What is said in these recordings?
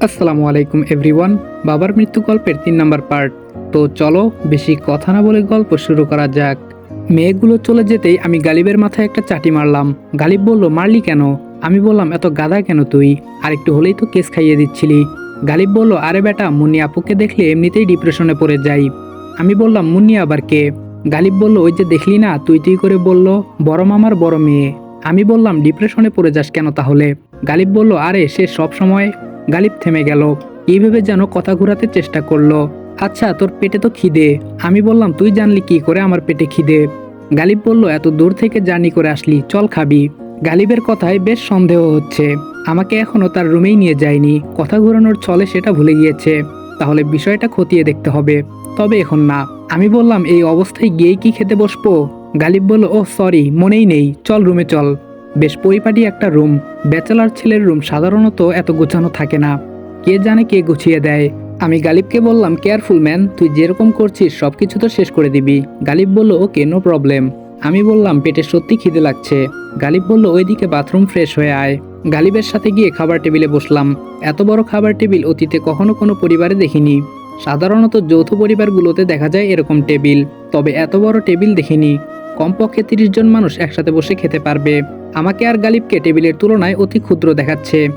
আসসালামু আলাইকুম এভরিওয়ান বাবার মৃত্যু গল্পের তিন নাম্বার পার্ট তো চলো, বেশি কথা না বলে গল্প শুরু করা যাক। মেয়েগুলো চলে যেতেই আমি গালিবের মাথায় একটা চাটি মারলাম। গালিব বলল, মারলি কেন? আমি বললাম, এত গাদা কেন তুই? আর একটু হলেই তো কেস খাইয়ে দিচ্ছিলি। গালিব বলল, আরে বেটা, মুন্নি আপুকে দেখলে এমনিতেই ডিপ্রেশনে পড়ে যাই। আমি বললাম, মুন্নি আবার কে? গালিব বলল, ওই যে দেখলি না, তুই তুই করে বলল, বড় মামার বড় মেয়ে। আমি বললাম ডিপ্রেশনে পড়ে যাস কেন তাহলে? গালিব বলল, আরে, সে সব সময় গালিব থেমে গেল। এইভাবে যেন কথা ঘোরাতে চেষ্টা করল। আচ্ছা তোর পেটে তো খিদে। আমি বললাম, তুই জানলি কি করে আমার পেটে খিদে? গালিব বলল, এত দূর থেকে জার্নি করে আসলি, চল খাবি। গালিবের কথায় বেশ সন্দেহ হচ্ছে। আমাকে এখনও তার রুমেই নিয়ে যায়নি। কথা ঘোরানোর ছলে সেটা ভুলে গিয়েছে। তাহলে বিষয়টা খতিয়ে দেখতে হবে। তবে এখন না। আমি বললাম, এই অবস্থায় গিয়েই কি খেতে বসবো? গালিব বলল ও সরি, মনেই নেই। চল রুমে চল। বেশ পরিপাটি একটা রুম। ব্যাচেলার ছেলের রুম সাধারণত এত গোছানো থাকে না। কে জানে কে গুছিয়ে দেয়। আমি গালিবকে বললাম, কেয়ারফুল, ম্যান, তুই যেরকম করছিস সব কিছু তো শেষ করে দিবি। গালিব বলল, ওকে, নো প্রবলেম। আমি বললাম, পেটে সত্যি খিদে লাগছে। গালিব বলল, ওইদিকে বাথরুম ফ্রেশ হয়ে আয়। গালিবের সাথে গিয়ে খাবার টেবিলে বসলাম। এত বড় খাবার টেবিল অতীতে কখনো কোনো পরিবারে দেখিনি। সাধারণত যৌথ পরিবারগুলোতে দেখা যায় এরকম টেবিল, তবে এত বড় টেবিল দেখিনি। কমপক্ষে তিরিশ জন মানুষ একসাথে বসে খেতে পারবে। আমাকে আর গালিবকে টেবিলের তুলনায় অতি ক্ষুদ্র দেখাচ্ছে।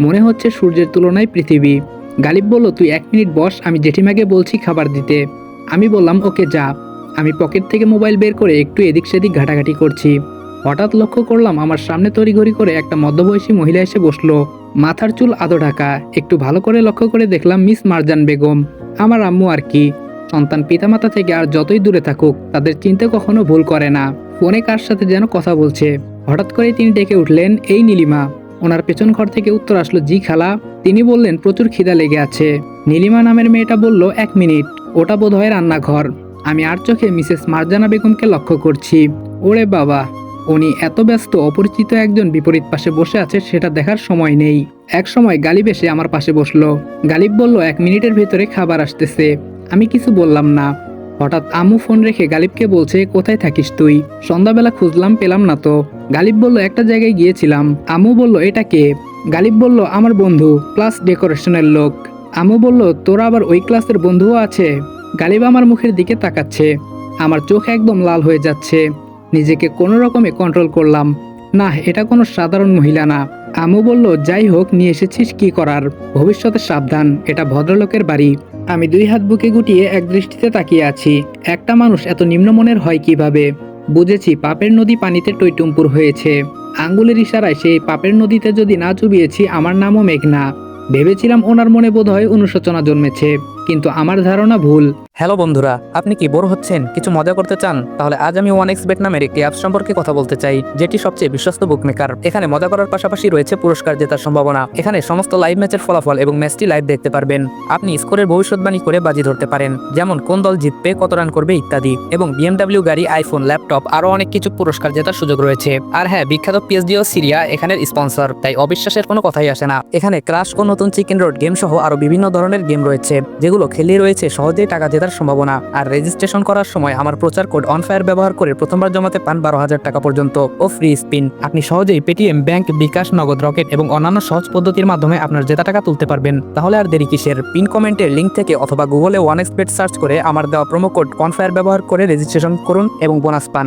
মনে হচ্ছে সূর্যের তুলনায় পৃথিবী। গালিব বলল, তুই এক মিনিট বস, আমি জেঠিমাকে বলছি খাবার দিতে। আমি বললাম, ওকে, যা। আমি পকেট থেকে মোবাইল বের করে একটু এদিক সেদিক ঘাটাঘাটি করছি। হঠাৎ লক্ষ্য করলাম, আমার সামনে তড়িঘড়ি করে একটা মধ্যবয়সী মহিলা এসে বসল। মাথার চুল আদো ঢাকা। একটু ভালো করে লক্ষ্য করে দেখলাম মিস মারজান বেগম। আমার আম্মু আর কি? সন্তান পিতামাতা থেকে আর যতই দূরে থাকুক, তাদের চিন্তা কখনো ভুল করে না। ফোনে কার সাথে যেন কথা বলছে। হঠাৎ করে তিনি ডেকে উঠলেন, এই নীলিমা। ওনার পেছন ঘর থেকে উত্তর আসলো, জি খালা। তিনি বললেন, প্রচুর খিদা লেগে আছে। নীলিমা নামের মেয়েটা বলল, এক মিনিট, ওটা বোধ হয় রান্নাঘর। আমি আর চোখে মিসেস মার্জানা বেগমকে লক্ষ্য করছি। ওরে বাবা! উনি এত ব্যস্ত, অপরিচিত একজন বিপরীত পাশে বসে আছে, সেটা দেখার সময় নেই। এক সময় গালিব এসে আমার পাশে বসল। গালিব বলল, এক মিনিটের ভিতরে খাবার আসতেছে। আমি কিছু বললাম না। হঠাৎ আমু ফোন রেখে গালিবকে বলছে, কোথায় থাকিস তুই? সন্ধ্যাবেলা খুঁজলাম, পেলাম না তো। গালিব বলল, একটা জায়গায় গিয়েছিলাম। আমু বলল, এটা কে? গালিব বলল, আমার বন্ধু, ক্লাস ডেকোরেশনের লোক। আমু বলল, তোরা আবার ওই ক্লাসের বন্ধুও আছে? গালিব আমার মুখের দিকে তাকাচ্ছে। আমার চোখ একদম লাল হয়ে যাচ্ছে। নিজেকে কোনো রকমে কন্ট্রোল করলাম। না এটা কোনো সাধারণ মহিলা না। আমু বলল, যাই হোক, নিয়ে এসেছিস কি করার? ভবিষ্যতে সাবধান, এটা ভদ্রলোকের বাড়ি। আমি দুই হাত বুকে গুটিয়ে এক দৃষ্টিতে তাকিয়ে আছি। একটা মানুষ এত নিম্নমনের হয় কীভাবে? বুঝেছি পাপের নদী পানিতে টৈটুম্পুর হয়েছে। আঙ্গুলের ইশারায় সেই পাপের নদীতে যদি না চুবিয়েছি, আমার নামও মেঘনা। ভেবেছিলাম ওনার মনে বোধহয় অনুশোচনা জন্মেছে। কিন্তু আমার ধারণা ভুল। হ্যালো বন্ধুরা, আপনি কি বোর হচ্ছেন? কিছু মজা করতে চান? তাহলে আজ আমি ওয়ান এক্স বেট নামের একটি অ্যাপ সম্পর্কে কথা বলতে চাই, যেটি সবচেয়ে বিশ্বস্ত বুকমেকার এখানে মজা করার পাশাপাশি রয়েছে পুরস্কার জেতার সম্ভাবনা। এখানে সমস্ত লাইভ ম্যাচের ফলাফল এবং ম্যাচটি লাইভ দেখতে পারবেন। আপনি স্কোরের ভবিষ্যৎবাণী করে বাজি ধরতে পারেন, যেমন কোন দল জিতবে, কত রান করবে, ইত্যাদি। এবং বিএমডাব্লিউ গাড়ি আইফোন ল্যাপটপ আরও অনেক কিছু পুরস্কার জেতার সুযোগ রয়েছে। আর হ্যাঁ বিখ্যাত পিএসডি ও সিরিয়া এখানের স্পন্সর তাই অবিশ্বাসের কোনো কথাই আসে না। এখানে ক্রাশ ও নতুন চিকেন রোড গেম সহ আরও বিভিন্ন ধরনের গেম রয়েছে যেগুলো খেলে রয়েছে সহজেই টাকা জেতার সম্ভাবনা। আর রেজিস্ট্রেশন করার সময় আমার প্রচার কোড অনফায়ার ব্যবহার করে প্রথমবার জমাতে পান বারো হাজার টাকা পর্যন্ত। ও ফ্রি স্পিন আপনি সহজেই পেটিএম ব্যাংক বিকাশ নগদ রকেট এবং অন্যান্য সহজ পদ্ধতির মাধ্যমে আপনার জেতা টাকা তুলতে পারবেন। তাহলে আর দেরি কিসের? পিন কমেন্টের লিঙ্ক থেকে অথবা গুগলে ওয়ান এক্সপেট সার্চ করে আমার দেওয়া প্রোমো কোড অনফায়ার ব্যবহার করে রেজিস্ট্রেশন করুন এবং বোনাস পান।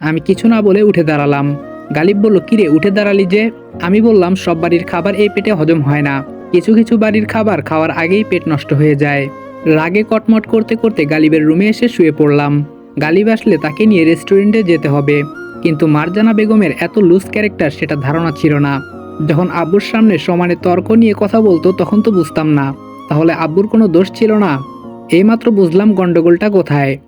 আমি কিছু না বলে উঠে দাঁড়ালাম। গালিব বলল, কিরে, উঠে দাঁড়ালি যে? আমি বললাম, সব বাড়ির খাবার এই পেটে হজম হয় না। কিছু কিছু বাড়ির খাবার খাওয়ার আগেই পেট নষ্ট হয়ে যায়। রাগে কটমট করতে করতে গালিবের রুমে এসে শুয়ে পড়লাম। গালিব আসলে তাকে নিয়ে রেস্টুরেন্টে যেতে হবে। কিন্তু মারজানা বেগমের এত লুজ ক্যারেক্টার সেটা ধারণা ছিল না। যখন আব্বুর সামনে সমানে তর্ক নিয়ে কথা বলতো তখন তো বুঝতাম না। তাহলে আব্বুর কোনো দোষ ছিল না? এইমাত্র বুঝলাম গন্ডগোলটা কোথায়।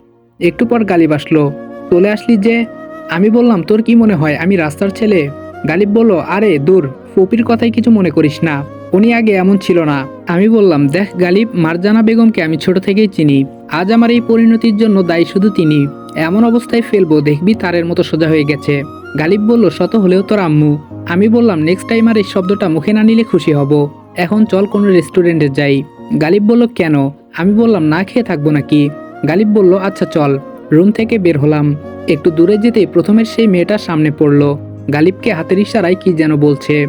একটু পর গালিব আসলো। চলে আসলি যে? আমি বললাম, তোর কি মনে হয়, আমি রাস্তার ছেলে? গালিব বলল, আরে, দূর, ফপির কথাই কিছু মনে করিস না। উনি আগে এমন ছিল না। আমি বললাম, দেখ গালিব, মারজানা বেগমকে আমি ছোট থেকেই চিনি। আজ আমার এই পরিণতির জন্য দায়ী শুধু তিনি। এমন অবস্থায় ফেলব, দেখবি তারের মতো সোজা হয়ে গেছে। গালিব বলল, শত হলেও তোর আম্মু। আমি বললাম নেক্সট টাইম আর এই শব্দটা মুখে না নিলে খুশি হব। এখন চল কোনো রেস্টুরেন্টে যাই। গালিব বলল, কেন? আমি বললাম, না খেয়ে থাকব নাকি? গালিব বলল আচ্ছা চল, রুম থেকে বের হলাম। একটু দূরে যেতে প্রথমের সেই মেয়েটার সামনে পড়ল। গালিবকে হাতের ইশারায় কি যেন বলছে।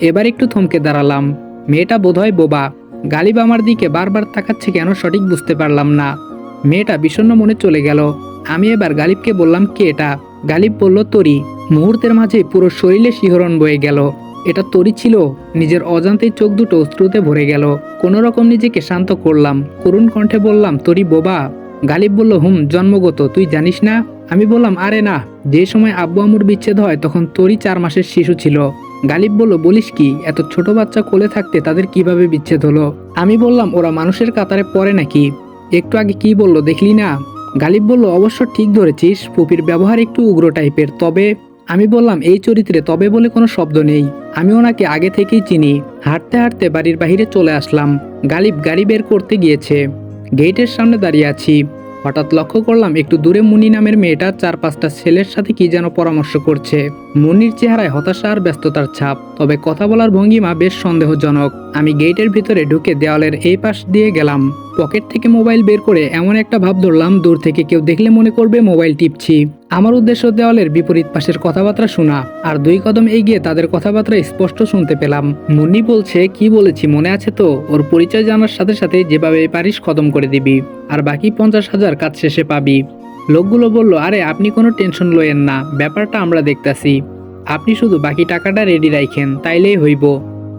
এবার একটু থমকে দাঁড়ালাম। মেয়েটা বোধহয় বোবা। গালিব আমার দিকে বারবার তাকাচ্ছে কেন সঠিক বুঝতে পারলাম না। মেয়েটা বিষণ্ণ মনে চলে গেল। আমি এবার গালিবকে বললাম, কে এটা? গালিব বলল, তরি। মুহূর্তের মাঝে পুরো শরীরে শিহরণ বয়ে গেল। এটা তরি ছিল। নিজের অজান্তেই চোখ দুটো অশ্রুতে ভরে গেল। কোনো রকম নিজেকে শান্ত করলাম। করুণ কণ্ঠে বললাম, তরি বোবা? গালিব বলল, হুম, জন্মগত, তুই জানিস না? আমি বললাম, আরে না, যে সময় আব্বু আমুর বিচ্ছেদ হয়, তখন তোরই চার মাসের শিশু ছিল। গালিব বলল, বলিস কি, এত ছোট বাচ্চা কোলে থাকতে তাদের কীভাবে বিচ্ছেদ হলো? আমি বললাম, ওরা মানুষের কাতারে পড়ে নাকি? একটু আগে কি বলল, দেখলি না? গালিব বলল, অবশ্য ঠিক ধরেছিস পুপির ব্যবহার একটু উগ্র টাইপের, তবে আমি বললাম, এই চরিত্রে তবে বলে কোনো শব্দ নেই। আমি ওনাকে আগে থেকেই চিনি। হাঁটতে হাঁটতে বাড়ির বাইরে চলে আসলাম। গালিব গাড়ি বের করতে গিয়েছে। গেটের সামনে দাঁড়িয়ে আছি। হঠাৎ লক্ষ্য করলাম একটু দূরে মুনি নামের মেয়েটা চার পাঁচটা ছেলের সাথে কি যেন পরামর্শ করছে। মুনির চেহারায় হতাশা আর ব্যস্ততার ছাপ, তবে কথা বলার ভঙ্গিমা বেশ সন্দেহজনক। আমি গেটের ভিতরে ঢুকে দেওয়ালের এই পাশ দিয়ে গেলাম। পকেট থেকে মোবাইল বের করে এমন একটা ভাব ধরলাম, দূর থেকে কেউ দেখলে মনে করবে মোবাইল টিপছি। আমার উদ্দেশ্য দেওয়ালের বিপরীত পাশের কথাবার্তা শোনা, আর দুই কদম এগিয়ে তাদের কথাবার্তা স্পষ্ট শুনতে পেলাম। মুন্নি বলছে, কি বলেছি, মনে আছে তো? ওর পরিচয় জানার সাথে সাথে যেভাবে পারিস খতম করে দিবি, আর বাকি পঞ্চাশ হাজার কাজ শেষে পাবি। লোকগুলো বলল, আরে, আপনি কোনো টেনশন লয়েন না, ব্যাপারটা আমরা দেখতাছি। আপনি শুধু বাকি টাকাটা রেডি রাখেন তাইলেই হইব।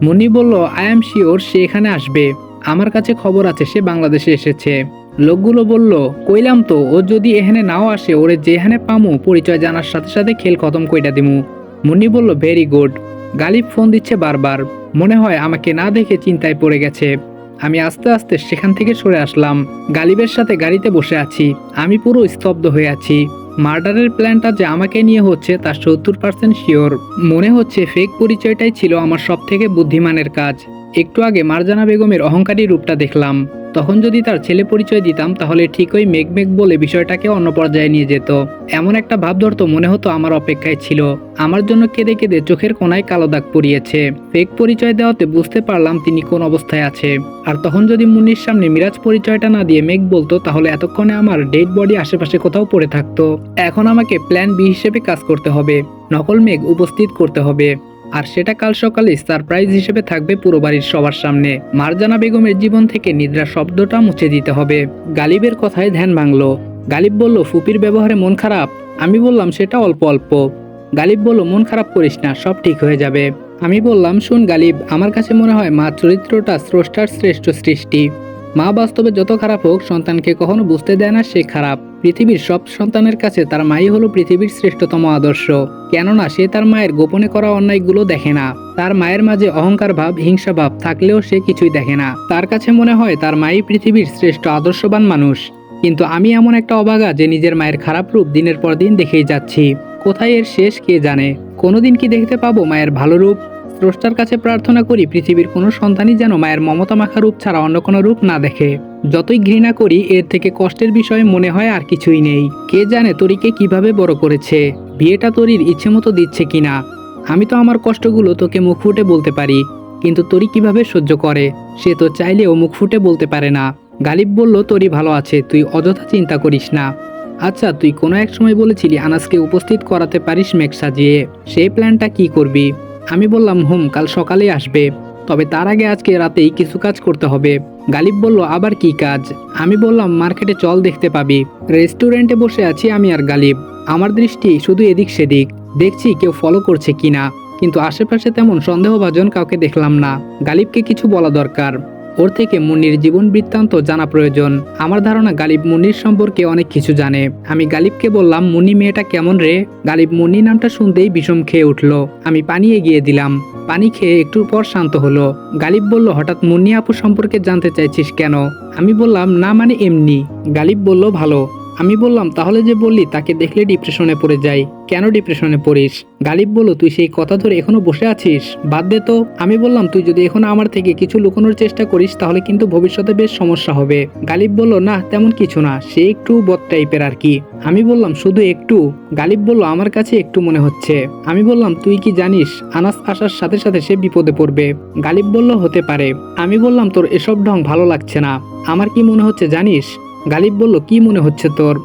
মুন্নি বলল আই এম শিওর সে এখানে আসবে। আমার কাছে খবর আছে, সে বাংলাদেশে এসেছে। লোকগুলো বলল, কইলাম তো, ও যদি এখানে নাও আসে, ওরে যেখানে পামু, পরিচয় জানার সাথে সাথে খেল খতম কইটা দিমু। মুন্নি বলল ভেরি গুড গালিব ফোন দিচ্ছে বারবার। মনে হয় আমাকে না দেখে চিন্তায় পড়ে গেছে। আমি আস্তে আস্তে সেখান থেকে সরে আসলাম। গালিবের সাথে গাড়িতে বসে আছি। আমি পুরো স্তব্ধ হয়ে আছি। মার্ডারের প্ল্যানটা যে আমাকে নিয়ে হচ্ছে তার সত্তর পার্সেন্ট শিওর। মনে হচ্ছে ফেক পরিচয়টাই ছিল আমার সব থেকে বুদ্ধিমানের কাজ। একটু আগে মারজানা বেগমের অহংকারী রূপটা দেখলাম। তখন যদি তার ছেলে পরিচয় দিতাম, তাহলে ঠিকই মেঘ মেঘ বলে বিষয়টাকে অন্য পর্যায়ে নিয়ে যেত। এমন একটা ভাব ধরতো মনে হতো আমার অপেক্ষায় ছিল। আমার জন্য কেঁদে কেঁদে চোখের কোনায় কালো দাগ পরিয়েছে ফেক পরিচয় দেওয়াতে বুঝতে পারলাম তিনি কোন অবস্থায় আছে। আর তখন যদি মুন্নির সামনে মিরাজ পরিচয়টা না দিয়ে মেঘ বলতো, তাহলে এতক্ষণে আমার ডেড বডি আশেপাশে কোথাও পড়ে থাকতো। এখন আমাকে প্ল্যান বি হিসেবে কাজ করতে হবে। নকল মেঘ উপস্থিত করতে হবে। আর সেটা কাল সকালে সারপ্রাইজ হিসেবে থাকবে পুরো বাড়ির সবার সামনে। মারজানা বেগমের জীবন থেকে নিদ্রা শব্দটা মুছে দিতে হবে। গালিবের কথায় ধ্যান ভাঙলো। গালিব বলল, ফুপির ব্যবহারে মন খারাপ? আমি বললাম, সেটা অল্প অল্প। গালিব বলল, মন খারাপ করিস না, সব ঠিক হয়ে যাবে। আমি বললাম, শুন গালিব, আমার কাছে মনে হয় মা চরিত্রটা স্রষ্টার শ্রেষ্ঠ সৃষ্টি। মা বাস্তবে যত খারাপ হোক, সন্তানকে কখনো বুঝতে দেয় না সে খারাপ। পৃথিবীর সব সন্তানের কাছে তার মাই হলো পৃথিবীর শ্রেষ্ঠতম আদর্শ। কেননা সে তার মায়ের গোপনে করা অন্যায়গুলো দেখে না। তার মায়ের মাঝে অহংকার ভাব, হিংসা ভাব থাকলেও সে কিছুই দেখে না। তার কাছে মনে হয় তার মাই পৃথিবীর শ্রেষ্ঠ আদর্শবান মানুষ। কিন্তু আমি এমন একটা অবাগা যে নিজের মায়ের খারাপ রূপ দিনের পর দিন দেখেই যাচ্ছি। কোথায় এর শেষ কে জানে? কোনোদিন কি দেখতে পাবো মায়ের ভালো রূপ? স্রষ্টার কাছে প্রার্থনা করি পৃথিবীর কোনো সন্তানই যেন মায়ের মমতা মাখা রূপ ছাড়া অন্য কোনো রূপ না দেখে। যতই ঘৃণা করি, এর থেকে কষ্টের বিষয় মনে হয় আর কিছুই নেই। কে জানে তরিকে কীভাবে বড় করেছে? বিয়েটা তরির ইচ্ছে মতো দিচ্ছে কিনা? আমি তো আমার কষ্টগুলো তোকে মুখ ফুটে বলতে পারি, কিন্তু তরি কীভাবে সহ্য করে? সে তো চাইলেও মুখ ফুটে বলতে পারে না। গালিব বলল, তরি ভালো আছে, তুই অযথা চিন্তা করিস না। আচ্ছা তুই কোনো এক সময় বলেছিলি আনাসকে উপস্থিত করাতে পারিস মেঘ সাজিয়ে সেই প্ল্যানটা কি করবি? আমি বললাম, হুম, কাল সকালে আসবে। তবে তার আগে আজকে রাতেই কিছু কাজ করতে হবে। গালিব বলল, আবার কি কাজ? আমি বললাম, মার্কেটে চল দেখতে পাবি। রেস্টুরেন্টে বসে আছি আমি আর গালিব। আমার দৃষ্টি শুধু এদিক সেদিক। দেখছি কেউ ফলো করছে কিনা। কিন্তু আশেপাশে তেমন সন্দেহভাজন কাউকে দেখলাম না। গালিবকে কিছু বলা দরকার। ওর থেকে মুন্নির জীবন বৃত্তান্ত জানা প্রয়োজন। আমার ধারণা গালিব মুন্নির সম্পর্কে অনেক কিছু জানে। আমি গালিবকে বললাম, মুন্নি, মেয়েটা কেমন রে? গালিব মুন্নি নামটা শুনতেই বিষম খেয়ে উঠল। আমি পানি এগিয়ে দিলাম। পানি খেয়ে একটু পর শান্ত হলো। গালিব বলল, হঠাৎ মুন্নি আপু সম্পর্কে জানতে চাইছিস কেন? আমি বললাম, না মানে এমনি। গালিব বলল, ভালো। আমি বললাম, তাহলে যে বললি, তাকে দেখলে ডিপ্রেশনে পড়ে যাই। কেন ডিপ্রেশনে পড়িস? গালিব বলল তুই সেই কথা ধরে এখনও বসে আছিস? বাদ দে তো। আমি বললাম, তুই যদি এখনও আমার থেকে কিছু লুকানোর চেষ্টা করিস, তাহলে কিন্তু ভবিষ্যতে বেশ সমস্যা হবে। গালিব বলল, না, তেমন কিছু না, সে একটু বদ টাইপের আর কি। আমি বললাম, শুধু একটু? গালিব বলল, আমার কাছে একটু মনে হচ্ছে। আমি বললাম, তুই কি জানিস, আনাস আসার সাথে সাথে সে বিপদে পড়বে। গালিব বলল, হতে পারে। আমি বললাম, তোর এসব ঢং ভালো লাগছে না। আমার কি মনে হচ্ছে জানিস? গালিব বলল, কি মনে হচ্ছে তোর?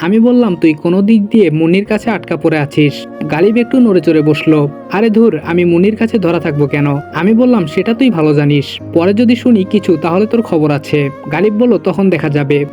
আমি বললাম, তুই কোনো দিক দিয়ে মুনির কাছে আটকা পড়ে আছিস। গালিব একটু নড়ে চড়ে বসল, আরে ধুর, আমি মুনির কাছে ধরা থাকব কেন? আমি বললাম, সেটা তুই ভালো জানিস। পরে যদি শুনি কিছু, তাহলে তোর খবর আছে। গালিব বলল, তখন দেখা যাবে।